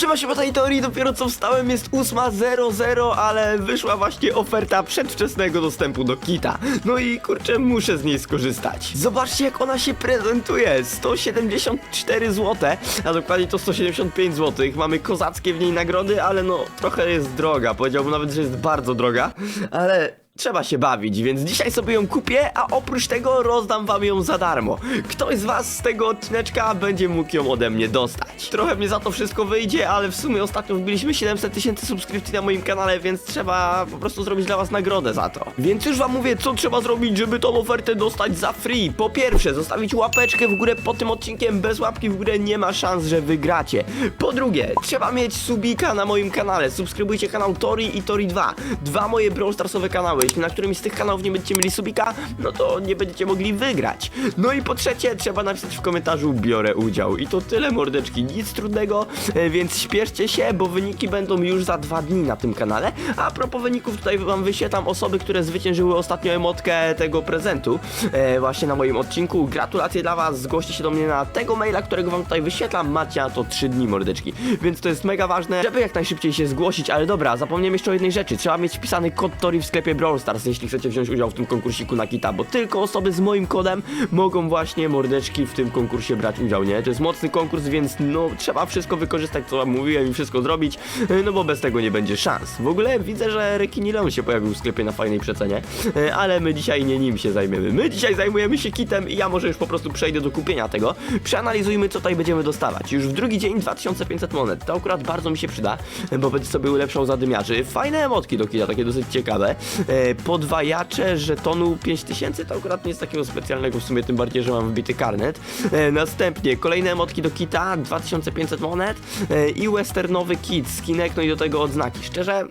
Siema się po tej teorii, dopiero co wstałem, jest 8.00, ale wyszła właśnie oferta przedwczesnego dostępu do kita. No i kurczę, muszę z niej skorzystać. Zobaczcie jak ona się prezentuje, 174 zł, a dokładnie to 175 zł. Mamy kozackie w niej nagrody, ale no trochę jest droga, powiedziałbym nawet, że jest bardzo droga, ale Trzeba się bawić, więc dzisiaj sobie ją kupię, a oprócz tego rozdam wam ją za darmo. Ktoś z was z tego odcineczka będzie mógł ją ode mnie dostać. Trochę mnie za to wszystko wyjdzie, ale w sumie ostatnio wbiliśmy 700 tysięcy subskrypcji na moim kanale, więc trzeba po prostu zrobić dla was nagrodę za to. Więc już wam mówię, co trzeba zrobić, żeby tą ofertę dostać za free. Po pierwsze, zostawić łapeczkę w górę pod tym odcinkiem, bez łapki w górę nie ma szans, że wygracie. Po drugie, trzeba mieć subika na moim kanale. Subskrybujcie kanał Tori i Tori 2. Dwa moje Brawl Starsowe kanały. Jeśli na którymś z tych kanałów nie będziecie mieli subika, no to nie będziecie mogli wygrać. No i po trzecie, trzeba napisać w komentarzu biorę udział. I to tyle mordeczki, nic trudnego, e, więc śpieszcie się, bo wyniki będą już za dwa dni na tym kanale. A propos wyników, tutaj wam wyświetlam osoby, które zwyciężyły ostatnio emotkę tego prezentu. E, właśnie na moim odcinku. Gratulacje dla was, zgłoście się do mnie na tego maila, którego wam tutaj wyświetlam. Macie na to 3 dni mordeczki. Więc to jest mega ważne, żeby jak najszybciej się zgłosić, ale dobra, zapomniałem jeszcze o jednej rzeczy. Trzeba mieć wpisany kod Tori w sklepie Brawl Stars, jeśli chcecie wziąć udział w tym konkursiku na kita, bo tylko osoby z moim kodem mogą właśnie mordeczki w tym konkursie brać udział, nie? To jest mocny konkurs, więc no trzeba wszystko wykorzystać, co wam mówiłem i wszystko zrobić, e, no bo bez tego nie będzie szans. W ogóle widzę, że Rekini Leon się pojawił w sklepie na fajnej przecenie, e, ale my dzisiaj nie nim się zajmiemy. My dzisiaj zajmujemy się kitem i ja może już po prostu przejdę do kupienia tego. Przeanalizujmy, co tutaj będziemy dostawać. Już w drugi dzień 2500 monet. To akurat bardzo mi się przyda, bo będę sobie ulepszał zadymiarzy. Fajne emotki do kita, takie dosyć ciekawe. E, podwajacze żetonu 5000 to akurat nic takiego specjalnego w sumie, tym bardziej, że mam wbity karnet. E, następnie kolejne emotki do kita, 2500 monet e, i westernowy kit, skinek, no i do tego odznaki. Szczerze,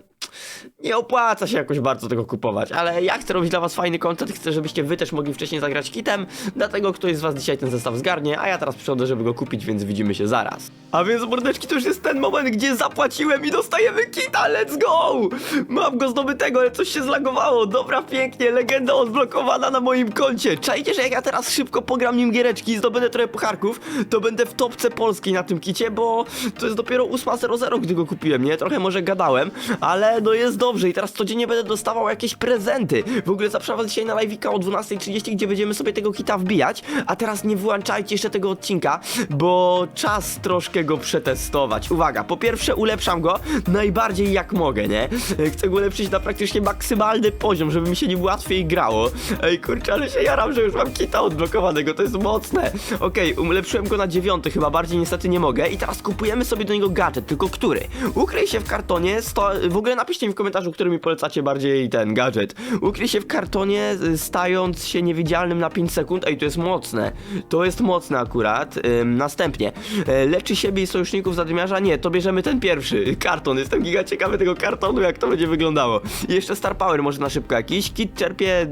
nie opłaca się jakoś bardzo tego kupować, ale ja chcę robić dla was fajny content, chcę, żebyście wy też mogli wcześniej zagrać kitem, dlatego ktoś z was dzisiaj ten zestaw zgarnie, a ja teraz przychodzę, żeby go kupić, więc widzimy się zaraz. A więc mordeczki, to już jest ten moment, gdzie zapłaciłem i dostajemy kita, let's go! Mam go zdobytego, ale coś się zlagowało, dobra, pięknie, legenda odblokowana na moim koncie. Czajcie, że jak ja teraz szybko pogram nim giereczki i zdobędę trochę pucharków, to będę w topce polskiej na tym kicie, bo to jest dopiero 8.00, gdy go kupiłem, nie? Trochę może gadałem, ale no jest dobrze i teraz codziennie będę dostawał jakieś prezenty. W ogóle zapraszam dzisiaj na live'ika o 12.30, gdzie będziemy sobie tego kita wbijać, a teraz nie wyłączajcie jeszcze tego odcinka, bo czas troszkę go przetestować. Uwaga, po pierwsze ulepszam go najbardziej jak mogę, nie? Chcę go ulepszyć na praktycznie maksymalny poziom, żeby mi się nim łatwiej grało. Ej, kurczę, ale się jaram, że już mam kita odblokowanego, to jest mocne. Okej, ulepszyłem go na dziewiąty, chyba bardziej niestety nie mogę i teraz kupujemy sobie do niego gadżet, tylko który? Ukryj się w kartonie, sto... w ogóle napiszcie mi w komentarzu, który mi polecacie bardziej ten gadżet. Ukryj się w kartonie, y, stając się niewidzialnym na 5 sekund. Ej, to jest mocne. To jest mocne akurat. Ym, następnie. E, leczy siebie i sojuszników zadymiarza? Nie, to bierzemy ten pierwszy. Karton. Jestem giga ciekawy tego kartonu, jak to będzie wyglądało. I jeszcze Star Power może na szybko jakiś. Kit czerpie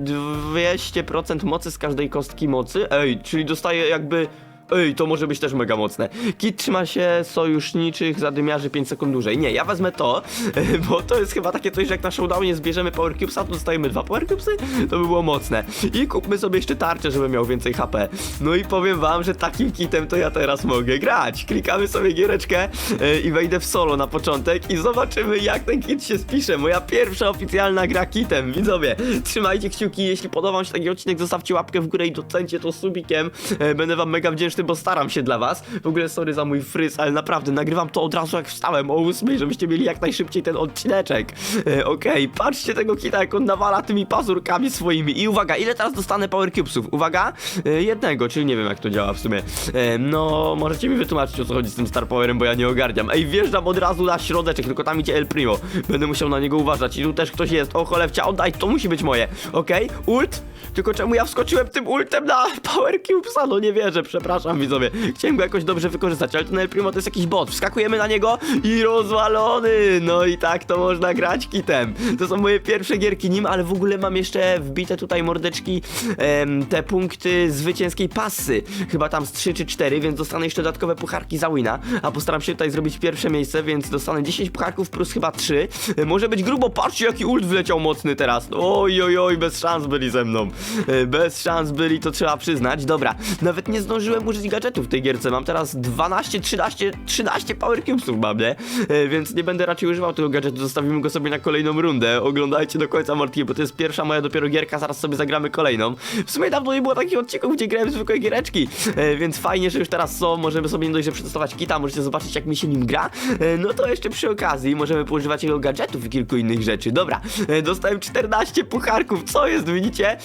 200% mocy z każdej kostki mocy. Ej, czyli dostaje jakby... Ej, to może być też mega mocne. Kit trzyma się sojuszniczych zadymiarzy 5 sekund dłużej. Nie, ja wezmę to, bo to jest chyba takie coś, że jak na showdownie zbierzemy Power Cubesa, to dostajemy dwa Power Cubesy? To by było mocne. I kupmy sobie jeszcze tarczę, żeby miał więcej HP. No i powiem wam, że takim kitem to ja teraz mogę grać. Klikamy sobie giereczkę e, i wejdę w solo na początek i zobaczymy jak ten kit się spisze. Moja pierwsza oficjalna gra kitem. Widzowie, trzymajcie kciuki, jeśli podoba wam się taki odcinek, zostawcie łapkę w górę i docencie to subikiem. E, Będę wam mega wdzięczny, bo staram się dla was. W ogóle sorry za mój fryz, ale naprawdę nagrywam to od razu jak wstałem o 8, żebyście mieli jak najszybciej ten odcineczek. E, Okej, patrzcie tego kita, jak on nawala tymi pazurkami swoimi. I uwaga, ile teraz dostanę Power Cubesów? Uwaga, e, jednego, czyli nie wiem jak to działa w sumie. E, no, możecie mi wytłumaczyć o co chodzi z tym Star Powerem, bo ja nie ogarniam. Ej, wjeżdżam od razu na środeczek, tylko tam idzie El Primo. Będę musiał na niego uważać i tu też ktoś jest. O cholewcia, oddaj, to musi być moje. Okej, ult? Tylko czemu ja wskoczyłem tym ultem na Power Cubesa? No nie wierzę, przepraszam widzowie. Chciałem go jakoś dobrze wykorzystać, ale ten El Primo to jest jakiś bot. Wskakujemy na niego i rozwalony. No i tak to można grać kitem. To są moje pierwsze gierki nim, ale w ogóle mam jeszcze wbite tutaj mordeczki em, te punkty zwycięskiej pasy. Chyba tam z 3 czy 4, więc dostanę jeszcze dodatkowe pucharki za wina. A postaram się tutaj zrobić pierwsze miejsce, więc dostanę 10 pucharków plus chyba 3. E, Może być grubo, patrzcie jaki ult wleciał mocny teraz. Oj, oj, oj, bez szans byli ze mną. E, Bez szans byli, to trzeba przyznać. Dobra, nawet nie zdążyłem użyć użyć gadżetów w tej gierce. Mam teraz 12, 13, 13 Power Cubesów mam, nie? E, więc nie będę raczej używał tego gadżetu, zostawimy go sobie na kolejną rundę. Oglądajcie do końca Morty, bo to jest pierwsza moja dopiero gierka, zaraz sobie zagramy kolejną. W sumie dawno nie było takich odcinków, gdzie grałem zwykłe giereczki, e, więc fajnie, że już teraz są, możemy sobie nie dość, że przetestować kita, możecie zobaczyć jak mi się nim gra. E, no to jeszcze przy okazji możemy poużywać jego gadżetów i kilku innych rzeczy. Dobra, dostałem 14 pucharków, co jest, widzicie?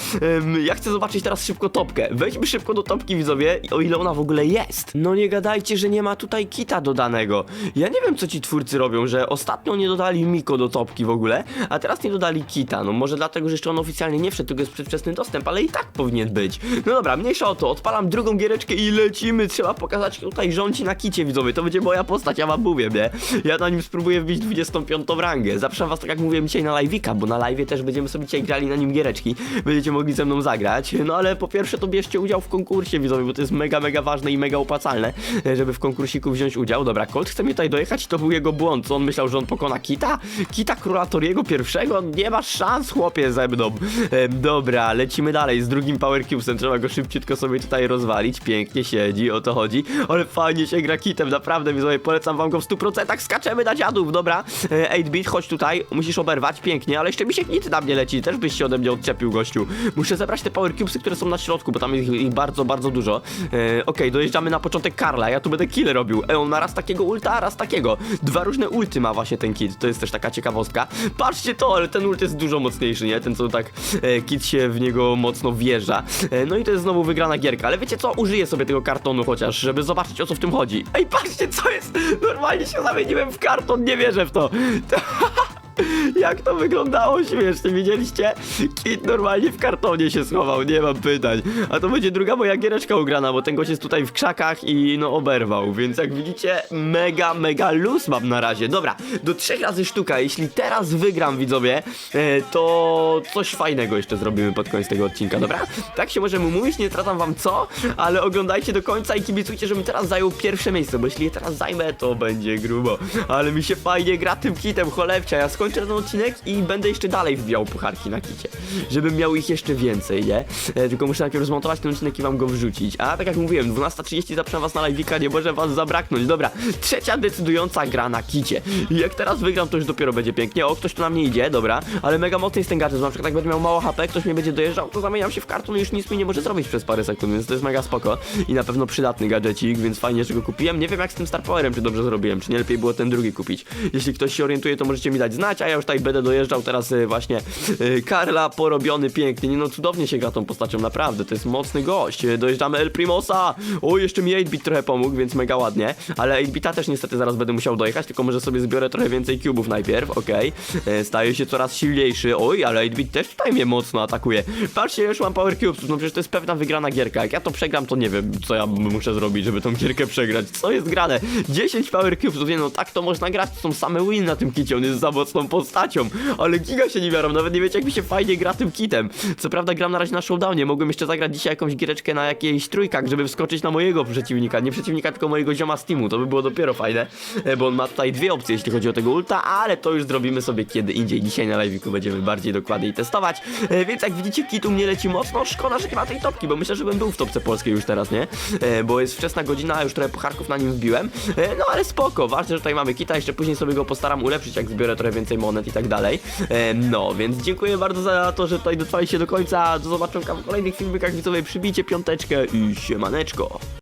Ja chcę zobaczyć teraz szybko topkę. Wejdźmy szybko do topki, widzowie, o ile ona w ogóle jest. No nie gadajcie, że nie ma tutaj kita dodanego. Ja nie wiem, co ci twórcy robią, że ostatnio nie dodali Miko do topki w ogóle, a teraz nie dodali kita. No może dlatego, że jeszcze on oficjalnie nie wszedł, tylko jest przedwczesny dostęp, ale i tak powinien być. No dobra, mniejsza o to, odpalam drugą giereczkę i lecimy. Trzeba pokazać tutaj rządzi na kicie, widzowie. To będzie moja postać, ja wam mówię, nie? Ja na nim spróbuję wbić 25 rangę. Zapraszam was, tak jak mówiłem dzisiaj na live'ika, bo na live'ie też będziemy sobie dzisiaj grali na nim giereczki. Będziecie mogli ze mną zagrać. No ale po pierwsze to bierzcie udział w konkursie, widzowie, bo to jest mega, mega ważne i mega opłacalne, e, żeby w konkursiku wziąć udział. Dobra, Colt chce mnie tutaj dojechać, to był jego błąd. Co on myślał, że on pokona Kita? Kita Króla Toriego pierwszego? Nie ma szans, chłopie, ze mną. E, dobra, lecimy dalej z drugim Power Cubesem. Trzeba go szybciutko sobie tutaj rozwalić. Pięknie siedzi, o to chodzi. Ale fajnie się gra Kitem, naprawdę, widzowie, polecam wam go w 100%. Skaczemy na dziadów, dobra. E, 8-bit, chodź tutaj, musisz oberwać, pięknie, ale jeszcze mi się nic na mnie leci, też byś się ode mnie odczepił, gościu. Muszę zebrać te Power Cubesy, które są na środku, bo tam jest ich bardzo, bardzo dużo. E, Okej, dojeżdżamy na początek Karla, ja tu będę kill robił. E, on ma raz takiego ulta, a raz takiego. Dwa różne ulty ma właśnie ten kit, to jest też taka ciekawostka. Patrzcie to, ale ten ult jest dużo mocniejszy, nie? Ten co tak e, kit się w niego mocno wjeżdża. E, no i to jest znowu wygrana gierka, ale wiecie co? Użyję sobie tego kartonu chociaż, żeby zobaczyć o co w tym chodzi. Ej, patrzcie co jest! Normalnie się zamieniłem w karton, nie wierzę w to. Jak to wyglądało śmiesznie, widzieliście? Kit normalnie w kartonie się schował, nie mam pytań. A to będzie druga moja giereczka ugrana, bo ten gość jest tutaj w krzakach i no oberwał, więc jak widzicie, mega, mega luz mam na razie. Dobra, do trzech razy sztuka, jeśli teraz wygram, widzowie, e, to coś fajnego jeszcze zrobimy pod koniec tego odcinka, dobra? Tak się możemy mówić, nie zdradzam wam co, ale oglądajcie do końca i kibicujcie, żebym teraz zajął pierwsze miejsce, bo jeśli je teraz zajmę, to będzie grubo. Ale mi się fajnie gra tym kitem, cholewcia, ja skończę ten odcinek i będę jeszcze dalej wbijał pucharki na kicie, żebym miał ich jeszcze więcej, nie? E, tylko muszę najpierw zmontować ten odcinek i wam go wrzucić. A tak jak mówiłem, 12.30 zapraszam was na live'ika, nie może was zabraknąć. Dobra, trzecia decydująca gra na kicie. Jak teraz wygram, to już dopiero będzie pięknie. O, ktoś tu na mnie idzie, dobra, ale mega mocny jest ten gadżet, na przykład jak będę miał mało HP, ktoś mnie będzie dojeżdżał, to zamieniam się w karton i już nic mi nie może zrobić przez parę sekund, więc to jest mega spoko i na pewno przydatny gadżecik, więc fajnie, że go kupiłem. Nie wiem jak z tym Star Powerem, czy dobrze zrobiłem, czy nie lepiej było ten drugi kupić. Jeśli ktoś się orientuje, to możecie mi dać znać, a ja już tutaj będę dojeżdżał teraz y, właśnie y, Karla porobiony pięknie. Nie no, cudownie się gra tą postacią, naprawdę, to jest mocny gość. Y, Dojeżdżamy El Primosa. O, jeszcze mi 8-bit trochę pomógł, więc mega ładnie. Ale 8-bita też niestety zaraz będę musiał dojechać, tylko może sobie zbiorę trochę więcej cubów najpierw, okej. Y, Staje się coraz silniejszy. Oj, ale 8-bit też tutaj mnie mocno atakuje. Patrzcie, już mam power cubes, no przecież to jest pewna wygrana gierka. Jak ja to przegram, to nie wiem, co ja muszę zrobić, żeby tą gierkę przegrać. Co jest grane? 10 power cubes, nie no, tak to można grać, to są same win na tym kicie, on jest za mocną postacią. Ale giga się nie biorą, nawet nie wiecie jak mi się fajnie gra tym kitem. Co prawda gram na razie na showdownie, mogłem jeszcze zagrać dzisiaj jakąś giereczkę na jakiejś trójkach, żeby wskoczyć na mojego przeciwnika. Nie przeciwnika, tylko mojego zioma z teamu, to by było dopiero fajne, e, bo on ma tutaj dwie opcje, jeśli chodzi o tego ulta, ale to już zrobimy sobie kiedy indziej. Dzisiaj na live'iku będziemy bardziej dokładniej testować, e, więc jak widzicie kit u mnie leci mocno, szkoda, że nie ma tej topki, bo myślę, że bym był w topce polskiej już teraz, nie? E, Bo jest wczesna godzina, już trochę pucharków na nim wbiłem, no ale spoko, ważne, że tutaj mamy kita, jeszcze później sobie go postaram ulepszyć, jak zbiorę trochę więcej monet i tak dalej. No, więc dziękuję bardzo za to, że tutaj dotrwaliście do końca, do zobaczenia w kolejnych filmikach, widzowie, przybijcie piąteczkę i siemaneczko.